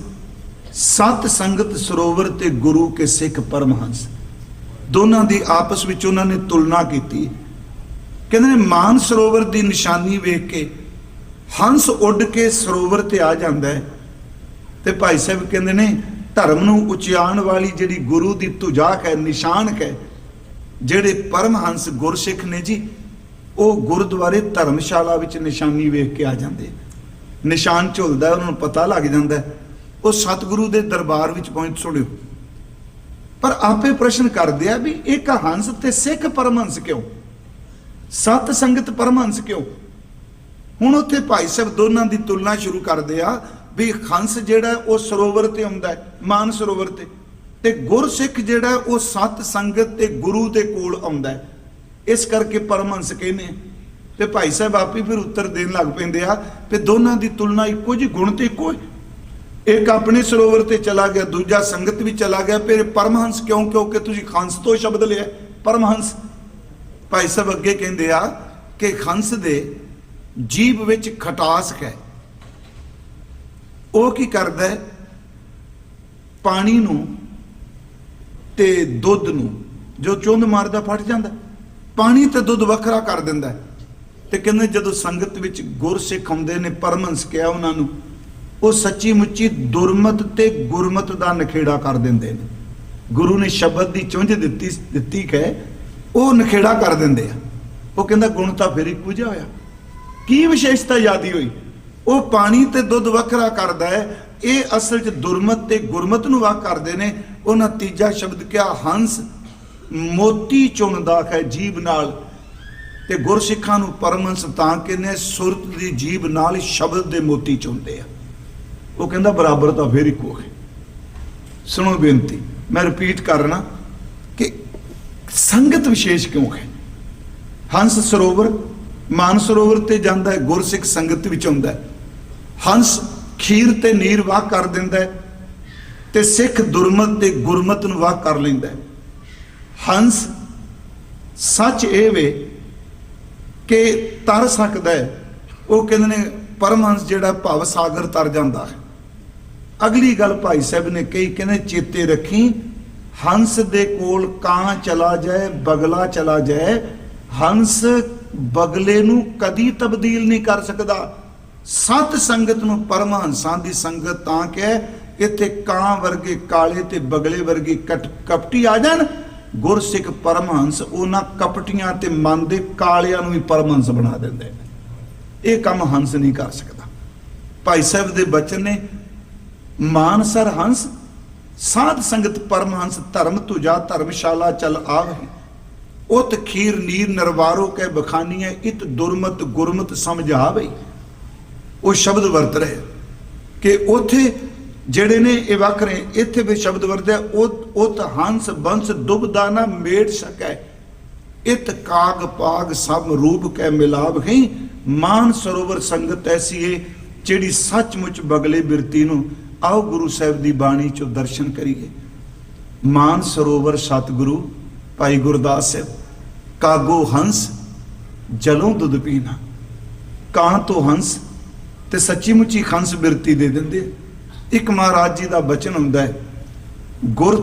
ਸਤ ਸੰਗਤ ਸਰੋਵਰ ਤੇ ਗੁਰੂ ਕੇ ਸਿੱਖ ਪਰਮਹੰਸ। ਦੋਨਾਂ ਦੀ ਆਪਸ ਵਿੱਚ ਉਹਨਾਂ ਨੇ ਤੁਲਨਾ ਕੀਤੀ। ਕਹਿੰਦੇ ਨੇ, ਮਾਨ ਸਰੋਵਰ ਦੀ ਨਿਸ਼ਾਨੀ ਵੇਖ ਕੇ ਹੰਸ ਉੱਡ ਕੇ ਸਰੋਵਰ ਤੇ ਆ ਜਾਂਦਾ ਹੈ। ਤੇ ਭਾਈ ਸਾਹਿਬ ਕਹਿੰਦੇ ਨੇ, ਧਰਮ ਨੂੰ ਉਚਿਆਣ ਵਾਲੀ ਜਿਹੜੀ ਗੁਰੂ ਦੀ ਤੁਜਾਕ ਹੈ ਨਿਸ਼ਾਨ ਹੈ, ਜਿਹੜੇ ਪਰਮਹੰਸ ਗੁਰਸਿੱਖ ਨੇ ਜੀ, ਉਹ ਗੁਰਦੁਆਰੇ ਧਰਮਸ਼ਾਲਾ ਵਿੱਚ ਨਿਸ਼ਾਨੀ ਵੇਖ ਕੇ ਆ ਜਾਂਦੇ ਨਿਸ਼ਾਨ ਝੁਲਦਾ, ਉਹਨਾਂ ਨੂੰ ਪਤਾ ਲੱਗ ਜਾਂਦਾ ਉਹ ਸਤਿਗੁਰੂ ਦੇ ਦਰਬਾਰ ਵਿੱਚ ਪਹੁੰਚ ਸੁਣਿਓ। ਪਰ ਆਪੇ ਪ੍ਰਸ਼ਨ ਕਰਦੇ ਆ ਵੀ ਇੱਕ ਹੰਸ ਤੇ ਸਿੱਖ ਪਰਮਹੰਸ ਕਿਉਂ? ਸਤ ਸੰਗਤ ਪਰਮਹੰਸ ਕਿਉਂ? ਹੁਣ ਉੱਥੇ ਭਾਈ ਸਾਹਿਬ ਦੋਨਾਂ ਦੀ ਤੁਲਨਾ ਸ਼ੁਰੂ ਕਰਦੇ ਆ ਵੀ ਹੰਸ ਜਿਹੜਾ ਉਹ ਸਰੋਵਰ ਤੇ ਆਉਂਦਾ ਹੈ, ਮਾਨ ਸਰੋਵਰ ਤੇ। ਤੇ ਗੁਰਸਿੱਖ ਜਿਹੜਾ ਉਹ ਸਤ ਸੰਗਤ ਤੇ ਗੁਰੂ ਦੇ ਕੋਲ ਆਉਂਦਾ ਇਸ ਕਰਕੇ ਪਰਮਹੰਸ ਕਹਿੰਦੇ ਆ। ਤੇ ਭਾਈ ਸਾਹਿਬ ਆਪੇ ਫਿਰ ਉੱਤਰ ਦੇਣ ਲੱਗ ਪੈਂਦੇ ਆ ਕਿ ਦੋਨਾਂ ਦੀ ਤੁਲਨਾ ਇੱਕੋ ਜਿਹੀ ਗੁਣ ਤੇ ਇੱਕੋ ਇੱਕ ਆਪਣੇ ਸਰੋਵਰ ਤੇ ਚਲਾ ਗਿਆ, ਦੂਜਾ ਸੰਗਤ ਵੀ ਚਲਾ ਗਿਆ, ਫਿਰ ਪਰਮਹੰਸ ਕਿਉਂ, ਕਿਉਂਕਿ ਤੁਸੀਂ ਹੰਸ ਤੋਂ ਸ਼ਬਦ ਲਿਆ। ਪਰਮਹੰਸ, ਭਾਈ ਸਾਹਿਬ ਅੱਗੇ ਕਹਿੰਦੇ ਆ ਕਿ ਹੰਸ ਦੇ ਜੀਭ ਵਿੱਚ ਖਟਾਸ ਹੈ। ਉਹ ਕੀ ਕਰਦਾ ਹੈ? ਪਾਣੀ ਨੂੰ ਤੇ ਦੁੱਧ ਨੂੰ, ਜੋ ਚੁੰਦ ਮਾਰਦਾ ਫਟ ਜਾਂਦਾ। ਪਾਣੀ ਤੇ ਦੁੱਧ ਵੱਖਰਾ ਕਰ ਦਿੰਦਾ ਤੇ ਕਹਿੰਦੇ ਜਦੋਂ ਸੰਗਤ ਵਿੱਚ ਗੁਰਸਿੱਖ ਆਉਂਦੇ ਨੇ ਪਰਮੰਸ ਕਿਹਾ ਉਹਨਾਂ ਨੂੰ, ਉਹ ਸੱਚੀ ਮੁੱਚੀ ਦੁਰਮਤ ਤੇ ਗੁਰਮਤ ਦਾ ਨਖੇੜਾ ਕਰ ਦਿੰਦੇ ਨੇ। ਗੁਰੂ ਨੇ ਸ਼ਬਦ ਦੀ ਚੁੰਝ ਦਿੱਤੀ ਦਿੱਤੀ ਹੈ ਉਹ ਨਖੇੜਾ ਕਰ ਦਿੰਦੇ ਆ। ਉਹ ਕਹਿੰਦਾ ਗੁਣ ਤਾਂ ਫਿਰ ਹੀ ਪੂਜਾ ਹੋਇਆ। ਕੀ ਵਿਸ਼ੇਸ਼ਤਾ ਯਾਦੀ ਹੋਈ? ਉਹ ਪਾਣੀ ਤੇ ਦੁੱਧ ਵੱਖਰਾ ਕਰਦਾ ਹੈ। ਇਹ ਅਸਲ 'ਚ ਦੁਰਮਤ ਤੇ ਗੁਰਮਤ ਨੂੰ ਵੱਖ ਕਰਦੇ ਨੇ। ਉਹਨਾਂ ਤੀਜਾ ਸ਼ਬਦ ਕਿਹਾ, ਹੰਸ ਮੋਤੀ ਚੁਣਦਾ ਹੈ ਜੀਬ ਨਾਲ ਤੇ ਗੁਰਸਿੱਖਾਂ ਨੂੰ ਪਰਮਹੰਸ ਤਾਂ ਕਹਿੰਦੇ ਸੁਰਤ ਦੀ ਜੀਬ ਨਾਲ ਸ਼ਬਦ ਦੇ ਮੋਤੀ ਚੁਣਦੇ ਆ। ਉਹ ਕਹਿੰਦਾ, ਬਰਾਬਰ ਤਾਂ ਫੇਰ ਇੱਕੋ ਹੈ। ਸੁਣੋ ਬੇਨਤੀ, ਮੈਂ ਰਿਪੀਟ ਕਰਨਾ ਕਿ ਸੰਗਤ ਵਿਸ਼ੇਸ਼ ਕਿਉਂ ਹੈ? ਹੰਸ ਸਰੋਵਰ, ਮਾਨ ਸਰੋਵਰ ਤੇ ਜਾਂਦਾ ਹੈ, ਗੁਰਸਿੱਖ ਸੰਗਤ ਵਿੱਚ ਆਉਂਦਾ ਹੈ। ਹੰਸ ਖੀਰ ਤੇ ਨੀਰ ਵਾਹ ਕਰ ਦਿੰਦਾ ਹੈ ਤੇ ਸਿੱਖ ਦੁਰਮਤ ਤੇ ਗੁਰਮਤ ਨੂੰ ਵਾਹ ਕਰ ਲੈਂਦਾ ਹੈ। ਹੰਸ ਸੱਚ ਇਹ ਵੇ ਕਿ ਤਰ ਸਕਦਾ ਹੈ। ਉਹ ਕਹਿੰਦੇ ਨੇ, ਪਰਮਹੰਸ ਜਿਹੜਾ ਭਵ ਸਾਗਰ ਤਰ ਜਾਂਦਾ ਹੈ। ਅਗਲੀ ਗੱਲ ਭਾਈ ਸਾਹਿਬ ਨੇ ਕਹੀ, ਕਹਿੰਦੇ, ਚੇਤੇ ਰੱਖੀ, ਹੰਸ ਦੇ ਕੋਲ ਕਾਂ ਚਲਾ ਜਾਏ, ਬਗਲਾ ਚਲਾ ਜਾਏ, ਹੰਸ ਬਗਲੇ ਨੂੰ ਕਦੀ ਤਬਦੀਲ ਨਹੀਂ ਕਰ ਸਕਦਾ। ਸਤ ਸੰਗਤ ਨੂੰ ਪਰਮਹੰਸਾਂ ਦੀ ਸੰਗਤ ਤਾਂ ਕਿ ਇੱਥੇ ਕਾਂ ਵਰਗੇ, ਕਾਲੇ ਤੇ ਬਗਲੇ ਵਰਗੇ ਕਟ- ਕਪਟੀ ਆ ਜਾਣ। ਗੁਰਸਿੱਖ ਪਰਮਹੰਸ ਉਹਨਾਂ ਕਪਟੀਆਂ ਤੇ ਮਨ ਦੇ ਕਾਲਿਆਂ ਨੂੰ ਵੀ ਪਰਮਹੰਸ ਬਣਾ ਦਿੰਦੇ ਨੇ। ਇਹ ਕੰਮ ਹੰਸ ਨਹੀਂ ਕਰ ਸਕਦਾ। ਭਾਈ ਸਾਹਿਬ ਦੇ ਬਚਨ ਨੇ, ਮਾਨਸਰ ਹੰਸ, ਸਾਧ ਸੰਗਤ ਪਰਮਹੰਸ ਧਰਮ ਤੁਜਾ ਧਰਮਸ਼ਾਲਾ ਚਲ ਆਵਹਿ। ਉਤ ਖੀਰ ਨੀਰ ਨਰਵਾਰੋ ਕੈ ਬਖਾਨੀਐ ਇਤ ਦੁਰਮਤ ਗੁਰਮਤ ਸਮਝਾਵੇ ਉਹ ਸ਼ਬਦ ਵਰਤ ਰਹੇ। ਕਿ ਉਥੇ ਜਿਹੜੇ ਨੇ ਇਹ ਵੱਖਰੇ ਇੱਥੇ ਵੀ ਸ਼ਬਦ ਵਰਤਿਆ ਉਹ ਉਤ ਹੰਸ, ਬੰਸ ਦੁਬਦਾ ਨਾ ਮੇੜ ਸਕੈ। ਇਤ, ਕਾਗ, ਪਾਗ, ਸਭ, ਰੂਪ ਕੈ, ਮਿਲਾਪ ਹੈ ਮਾਨ ਸਰੋਵਰ ਸੰਗਤ ਐਸੀ ਹੈ ਜਿਹੜੀ ਸੱਚਮੁੱਚ ਬਗਲੇ ਬਿਰਤੀ ਨੂੰ ਆਓ ਗੁਰੂ ਸਾਹਿਬ ਦੀ ਬਾਣੀ ਚੋਂ ਦਰਸ਼ਨ ਕਰੀਏ। ਮਾਨ ਸਰੋਵਰ ਸਤਿਗੁਰੂ, ਭਾਈ ਗੁਰਦਾਸ ਸਾਹਿਬ, ਕਾਗੋ ਹੰਸ, ਜਲੋਂ ਦੁੱਧ ਪੀਣਾ। ਕਾਂ ਤੋਂ ਹੰਸ ਤੇ ਸੱਚੀ ਮੁੱਚੀ ਖੰਸ ਬਿਰਤੀ ਦੇ ਦਿੰਦੇ ਇੱਕ ਮਹਾਰਾਜ ਜੀ ਦਾ ਬਚਨ ਹੁੰਦਾ ਹੈ ਗੁਰ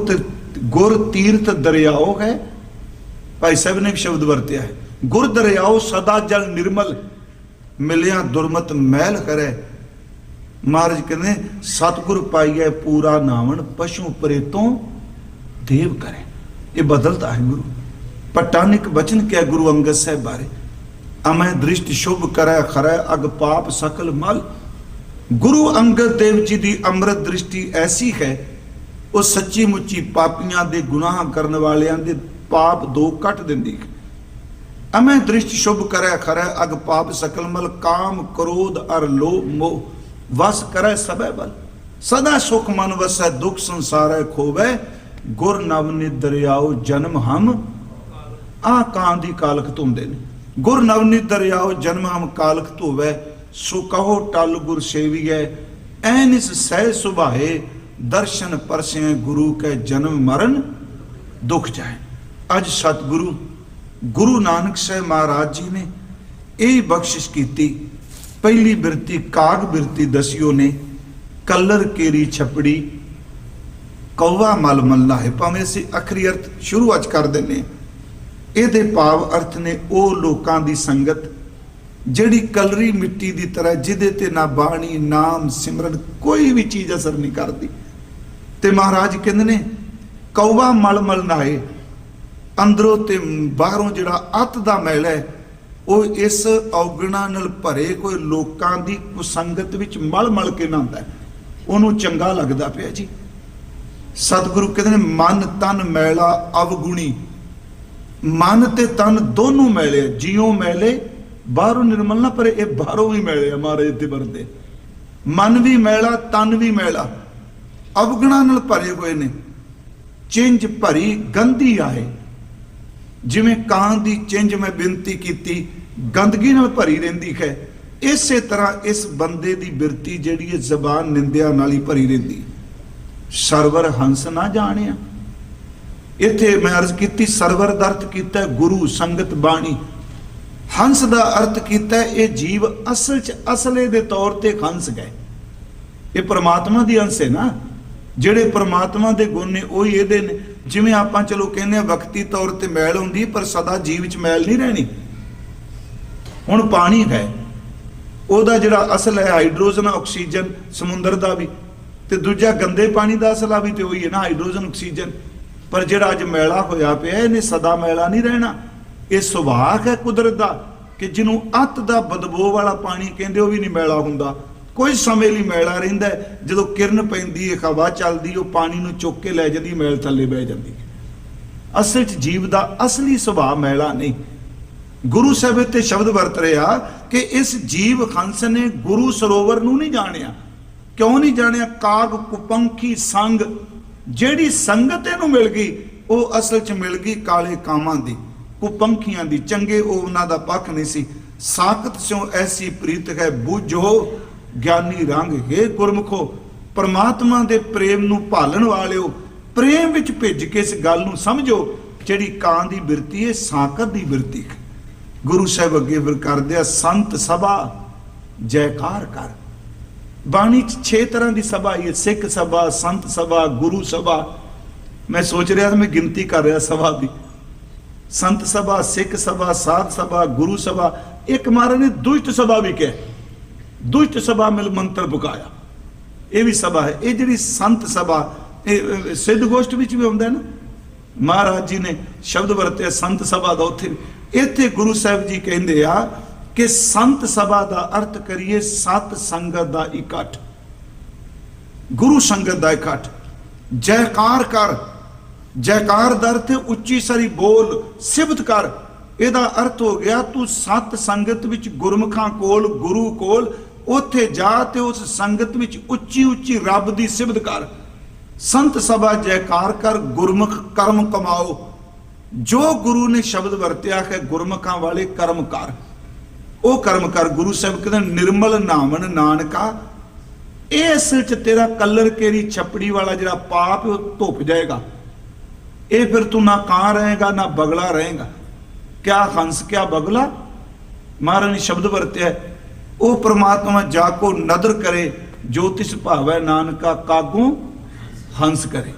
ਗੁਰ ਤੀਰਥ ਦਰਿਆਓ ਹੈ। ਭਾਈ ਸਾਹਿਬ ਨੇ ਇੱਕ ਸ਼ਬਦ ਵਰਤਿਆ ਹੈ, ਗੁਰ ਦਰਿਆਓ ਸਦਾ ਜਲ ਨਿਰਮਲ, ਮਿਲਿਆ ਦੁਰਮਤ ਮਹਿਲ ਕਰੇ। ਮਹਾਰਾਜ ਕਹਿੰਦੇ ਸਤਿਗੁਰ ਪਾਈਐ ਪੂਰਾ ਨਾਵਣ, ਪਸ਼ੂ ਪਰੇ ਤੋਂ ਦੇਵ ਕਰੇ। ਇਹ ਬਦਲਦਾ ਹੈ ਗੁਰੂ। ਪਟਾਨਿਕ ਬਚਨ ਕਿਆ ਗੁਰੂ ਅੰਗਦ ਸਾਹਿਬ ਬਾਰੇ? ਅਮੈ ਦ੍ਰਿਸ਼ਟ ਸ਼ੁਭ ਕਰੈ ਖਰੈ ਅਗ ਪਾਪ ਸਕਲ ਮਲ। ਗੁਰੂ ਅੰਗਦ ਦੇਵ ਜੀ ਦੀ ਅੰਮ੍ਰਿਤ ਦ੍ਰਿਸ਼ਟੀ ਐਸੀ ਹੈ, ਉਹ ਸੱਚੀ ਮੁੱਚੀ ਪਾਪੀਆਂ ਦੇ ਗੁਨਾਹ ਕਰਨ ਵਾਲਿਆਂ ਦੇ ਪਾਪ ਦੋ ਕੱਟ ਦਿੰਦੀ ਹੈ। ਅਮੈ ਦ੍ਰਿਸ਼ਟ ਸ਼ੁਭ ਕਰੈ ਖਰੈ ਅਗ ਪਾਪ ਸਕਲ ਮਲ, ਕਾਮ ਕ੍ਰੋਧ ਅਰ ਲੋਭ ਮੋਹ, ਵਸ ਕਰੈ ਸਭੈ ਬਲ। ਸਦਾ ਸੁਖ ਮਨ ਵਸੈ, ਦੁਖ ਸੰਸਾਰੈ ਖੋਵੈ, ਗੁਰ ਨਵ ਨਿ ਦਰਿਆਓ ਜਨਮ ਹਮ। ਆ ਕਾਂ ਦੀ ਕਾਲਖ ਧੁੰਦੇ ਨੇ। ਗੁਰ ਨਵ ਨਿ ਦਰਿਆਓ ਜਨਮ ਹਮ ਕਾਲਕ ਧੋਵੈ, ਸੋ ਕਹੋ ਟਲ ਗੁਰ ਸੇਵੀਐ ਐਨਿਸ ਸਹਿ ਸੁਭਾਏ, ਦਰਸ਼ਨ ਪਰਸਿਐ ਗੁਰੂ ਕੈ ਜਨਮ ਮਰਨ, ਦੁਖ ਜਾਏ। ਅੱਜ ਸਤਿਗੁਰੂ, ਗੁਰੂ ਨਾਨਕ ਸਾਹਿਬ ਮਹਾਰਾਜ ਜੀ ਨੇ ਇਹ ਬਖਸ਼ਿਸ਼ ਕੀਤੀ। ਪਹਿਲੀ ਬਿਰਤੀ ਕਾਗ ਬਿਰਤੀ ਦਸਿਓ ਨੇ, ਕਲਰ ਕੇਰੀ ਛਪੜੀ, ਕੌਵਾ ਮਲ ਮਲ ਹੈ। ਭਾਵੇਂ ਅਸੀਂ ਅਖਰੀ ਅਰਥ ਸ਼ੁਰੂ ਅੱਜ ਕਰ ਦਿੰਨੇ ਹਾਂ। ਇਹਦੇ ਭਾਵ ਅਰਥ ਨੇ ਉਹ ਲੋਕਾਂ ਦੀ ਸੰਗਤ ਜਿਹੜੀ ਕਲਰੀ ਮਿੱਟੀ ਦੀ ਤਰ੍ਹਾਂ ਜਿਹਦੇ ਤੇ ਨਾ ਬਾਣੀ, ਨਾਮ, ਸਿਮਰਨ ਕੋਈ ਵੀ ਚੀਜ਼ ਅਸਰ ਨਹੀਂ ਕਰਦੀ। ਤੇ ਮਹਾਰਾਜ ਕਹਿੰਦੇ ਨੇ, ਕੌਵਾ ਮਲ ਮਲ ਨਾਏ, ਅੰਦਰੋਂ ਤੇ ਬਾਹਰੋਂ ਜਿਹੜਾ ਅੱਤ ਦਾ ਮੈਲ ਹੈ, ਉਹ ਇਸ ਔਗਣਾ ਨਾਲ ਭਰੇ ਕੋਈ ਲੋਕਾਂ ਦੀ ਕੁਸੰਗਤ ਵਿੱਚ ਮਲ ਮਲ ਕੇ ਨਹਾਉਂਦਾ ਉਹਨੂੰ ਚੰਗਾ ਲੱਗਦਾ ਪਿਆ ਜੀ। ਸਤਿਗੁਰੂ ਕਹਿੰਦੇ ਨੇ, ਮਨ ਤਨ ਮੈਲਾ ਅਵਗੁਣੀ ਮਨ ਤੇ ਤਨ ਦੋਨੋਂ ਮੈਲੇ ਜਿਉ ਮੈਲੇ, ਬਾਹਰੋਂ ਨਿਰਮਲ ਨਾ ਪਰ ਇਹ ਬਾਹਰੋਂ ਵੀ ਮੈਲੇ ਆ ਮਹਾਰਾਜ ਤੇ। ਵਰਦੇ ਮਨ ਵੀ ਮੈਲਾ, ਤਨ ਵੀ ਮੈਲਾ, ਅਵਗਣਾ ਨਾਲ ਭਰੇ ਹੋਏ ਨੇ। ਚਿੰਜ ਭਰੀ, ਗੰਦੀ ਆਏ। ਜਿਵੇਂ ਕਾਂ ਦੀ ਚਿੰਜ ਮੈਂ ਬੇਨਤੀ ਕੀਤੀ, ਗੰਦਗੀ ਨਾਲ ਭਰੀ ਰਹਿੰਦੀ ਹੈ। ਇਸੇ ਤਰ੍ਹਾਂ ਇਸ ਬੰਦੇ ਦੀ ਬਿਰਤੀ ਜਿਹੜੀ ਹੈ ਜ਼ਬਾਨ ਨਿੰਦਿਆ ਨਾਲ ਹੀ ਭਰੀ ਰਹਿੰਦੀ। ਸਰਵਰ ਹੰਸ ਨਾ ਜਾਣਿਆ। ਇੱਥੇ ਮੈਂ ਅਰਜ਼ ਕੀਤੀ, ਸਰਵਰ ਦਾ ਅਰਥ ਕੀਤਾ ਗੁਰੂ ਸੰਗਤ ਬਾਣੀ। ਹੰਸ ਦਾ ਅਰਥ ਕੀਤਾ ਇਹ ਜੀਵ ਅਸਲ ਚ ਅਸਲੇ ਦੇ ਤੌਰ ਤੇ ਹੰਸ ਗਏ। ਇਹ ਪ੍ਰਮਾਤਮਾ ਦੀ ਅੰਸ਼ ਹੈ ਨਾ। ਜਿਹੜੇ ਪ੍ਰਮਾਤਮਾ ਦੇ ਗੁਣ ਨੇ, ਉਹੀ ਇਹਦੇ ਨੇ। ਜਿਵੇਂ ਆਪਾਂ ਚਲੋ ਕਹਿੰਦੇ ਆ ਵਕਤੀ ਤੌਰ ਤੇ ਮੈਲ ਹੁੰਦੀ, ਪਰ ਸਦਾ ਜੀਵ ਚ ਮੈਲ ਨਹੀਂ ਰਹਿਣੀ। ਹੁਣ ਪਾਣੀ ਹੈ। ਉਹਦਾ ਜਿਹੜਾ ਅਸਲ ਹੈ, ਹਾਈਡਰੋਜਨ, ਆਕਸੀਜਨ, ਸਮੁੰਦਰ ਦਾ ਵੀ। ਤੇ ਦੂਜਾ ਗੰਦੇ ਪਾਣੀ ਦਾ ਅਸਲ ਆ ਵੀ ਤੇ ਉਹੀ ਹੈ ਨਾ, ਹਾਈਡਰੋਜਨ, ਆਕਸੀਜਨ। ਪਰ ਜਿਹੜਾ ਅੱਜ ਮੈਲਾ ਹੋਇਆ ਪਿਆ, ਇਹਨੇ ਸਦਾ ਮੈਲਾ ਨਹੀਂ ਰਹਿਣਾ। ਇਹ ਸੁਭਾਅ ਹੈ ਕੁਦਰਤ ਦਾ ਕਿ ਜਿਹਨੂੰ ਅੱਤ ਦਾ ਬਦਬੂ ਵਾਲਾ ਪਾਣੀ ਕਹਿੰਦੇ ਉਹ ਵੀ ਨਹੀਂ ਮੈਲਾ ਹੁੰਦਾ। ਕੋਈ ਸਮੇਂ ਲਈ ਮੈਲਾ ਰਹਿੰਦਾ ਜਦੋਂ ਕਿਰਨ ਪੈਂਦੀ ਹੈ, ਹਵਾ ਚੱਲਦੀ, ਉਹ ਪਾਣੀ ਨੂੰ ਚੁੱਕ ਕੇ ਲੈ ਜਾਂਦੀ, ਮੈਲ ਥੱਲੇ ਬਹਿ ਜਾਂਦੀ ਅਸਲ 'ਚ ਜੀਵ ਦਾ ਅਸਲੀ ਸੁਭਾਅ ਮੈਲਾ ਨਹੀਂ। ਗੁਰੂ ਸਾਹਿਬ ਇੱਥੇ ਸ਼ਬਦ ਵਰਤ ਰਿਹਾ ਕਿ ਇਸ ਜੀਵ ਹੰਸ ਨੇ ਗੁਰੂ ਸਰੋਵਰ ਨੂੰ ਨਹੀਂ ਜਾਣਿਆ। ਕਿਉਂ ਨਹੀਂ ਜਾਣਿਆ? ਕਾਗ ਕੁਪੰਖੀ ਸੰਗ ਜਿਹੜੀ ਸੰਗਤ ਇਹਨੂੰ ਮਿਲ ਗਈ, ਉਹ ਅਸਲ 'ਚ ਮਿਲ ਗਈ ਕਾਲੇ ਕਾਮਾਂ ਦੀ ਕੁਪੰਖੀਆਂ ਦੀ। ਚੰਗੇ ਉਹ ਉਹਨਾਂ ਦਾ ਪੱਖ ਨਹੀਂ ਸੀ। ਸਾਖਤ ਸਿਓ ਐਸੀ ਪ੍ਰੀਤ ਹੈ, ਬੂਝੋ ਗਿਆਨੀ ਰੰਗ, ਹੈ ਗੁਰਮੁਖੋ, ਪਰਮਾਤਮਾ ਦੇ ਪ੍ਰੇਮ ਨੂੰ ਭਾਲਣ ਵਾਲਿਓ, ਪ੍ਰੇਮ ਵਿੱਚ ਭਿੱਜ ਕੇ ਇਸ ਗੱਲ ਨੂੰ ਸਮਝੋ, ਜਿਹੜੀ ਕਾਂ ਦੀ ਬਿਰਤੀ ਹੈ ਸਾਕਤ ਦੀ ਬਿਰਤੀ ਗੁਰੂ ਸਾਹਿਬ ਅੱਗੇ ਫਿਰ ਕਰਦੇ ਆ, ਸੰਤ ਸਭਾ, ਜੈਕਾਰ ਕਰ। ਬਾਣੀ ਚ ਛੇ ਤਰ੍ਹਾਂ ਦੀ ਸਭਾ ਆਈ ਹੈ ਸਿੱਖ ਸਭਾ, ਸੰਤ ਸਭਾ, ਗੁਰੂ ਸਭਾ। ਮੈਂ ਸੋਚ ਰਿਹਾ ਸੀ, ਮੈਂ ਗਿਣਤੀ ਕਰ ਰਿਹਾ ਸਭਾ ਦੀ। ਸੰਤ ਸਭਾ, ਸਿੱਖ ਸਭਾ, ਸਾਧ ਸਭਾ, ਗੁਰੂ ਸਭਾ। ਇੱਕ ਮਹਾਰਾਜ ਨੇ ਦੁਸ਼ਟ ਸਭਾ ਵੀ ਕਿਹਾ। ਦੁਸ਼ਟ ਸਭਾ ਮਿਲ ਮੰਤਰ ਪੁਕਾਇਆ ਇਹ ਵੀ ਸਭਾ ਹੈ। ਇਹ ਜਿਹੜੀ ਸੰਤ ਸਭਾ, ਇਹ ਸਿੱਧ ਗੋਸ਼ਟ ਵਿੱਚ ਵੀ ਹੁੰਦਾ ਹੈ ਨਾ? ਮਹਾਰਾਜ ਜੀ ਨੇ ਸ਼ਬਦ ਵਰਤਿਆ ਸੰਤ ਸਭਾ ਦਾ ਉੱਥੇ। ਇੱਥੇ ਗੁਰੂ ਸਾਹਿਬ ਜੀ ਕਹਿੰਦੇ ਆ ਕਿ ਸੰਤ ਸਭਾ ਦਾ ਅਰਥ ਕਰੀਏ ਸਤ ਸੰਗਤ ਦਾ ਇਕੱਠ। ਗੁਰੂ ਸੰਗਤ ਦਾ ਇਕੱਠ। ਜੈਕਾਰ ਕਰ। ਜੈਕਾਰ ਦਾ ਅਰਥ ਉੱਚੀ ਸਾਰੀ ਬੋਲ ਸਿਫਤ ਕਰ। ਇਹਦਾ ਅਰਥ ਹੋ ਗਿਆ ਤੂੰ ਸਤ ਸੰਗਤ ਵਿੱਚ ਗੁਰਮੁਖਾਂ ਕੋਲ, ਗੁਰੂ ਕੋਲ, ਉੱਥੇ ਜਾ ਤੇ ਉਸ ਸੰਗਤ ਵਿੱਚ ਉੱਚੀ ਉੱਚੀ ਰੱਬ ਦੀ ਸਿਫਤ ਕਰ। ਸੰਤ ਸਭਾ ਜੈਕਾਰ ਕਰ, ਗੁਰਮੁਖ ਕਰਮ ਕਮਾਓ। ਜੋ ਗੁਰੂ ਨੇ ਸ਼ਬਦ ਵਰਤਿਆ ਹੈ ਗੁਰਮੁਖਾਂ ਵਾਲੇ ਕਰਮ ਕਰ। ਉਹ ਕਰਮ ਕਰ ਗੁਰੂ ਸਾਹਿਬ ਕਹਿੰਦੇ ਨਿਰਮਲ ਨਾਮਨ ਨਾਨਕਾ। ਇਹ ਅਸਲ ਚ ਤੇਰਾ ਕਲਰ ਕੇਰੀ ਛਪੜੀ ਵਾਲਾ ਜਿਹੜਾ ਪਾਪ ਉਹ ਧੁੱਪ ਜਾਏਗਾ। ਇਹ ਫਿਰ ਤੂੰ ਨਾ ਕਾਂ ਰਹੇਗਾ, ਨਾ ਬਗਲਾ ਰਹੇਗਾ। ਕਿਆ ਹੰਸ, ਕਿਆ ਬਗਲਾ? ਮਹਾਰਾਜ ਨੇ ਸ਼ਬਦ ਵਰਤਿਆ ਉਹ ਪ੍ਰਮਾਤਮਾ ਜਾ ਕੋ ਨਦਰ ਕਰੇ, ਜੋਤਿਸ਼ ਭਾਵੈ ਨਾਨਕਾ ਕਾਗੂ ਹੰਸ ਕਰੇ।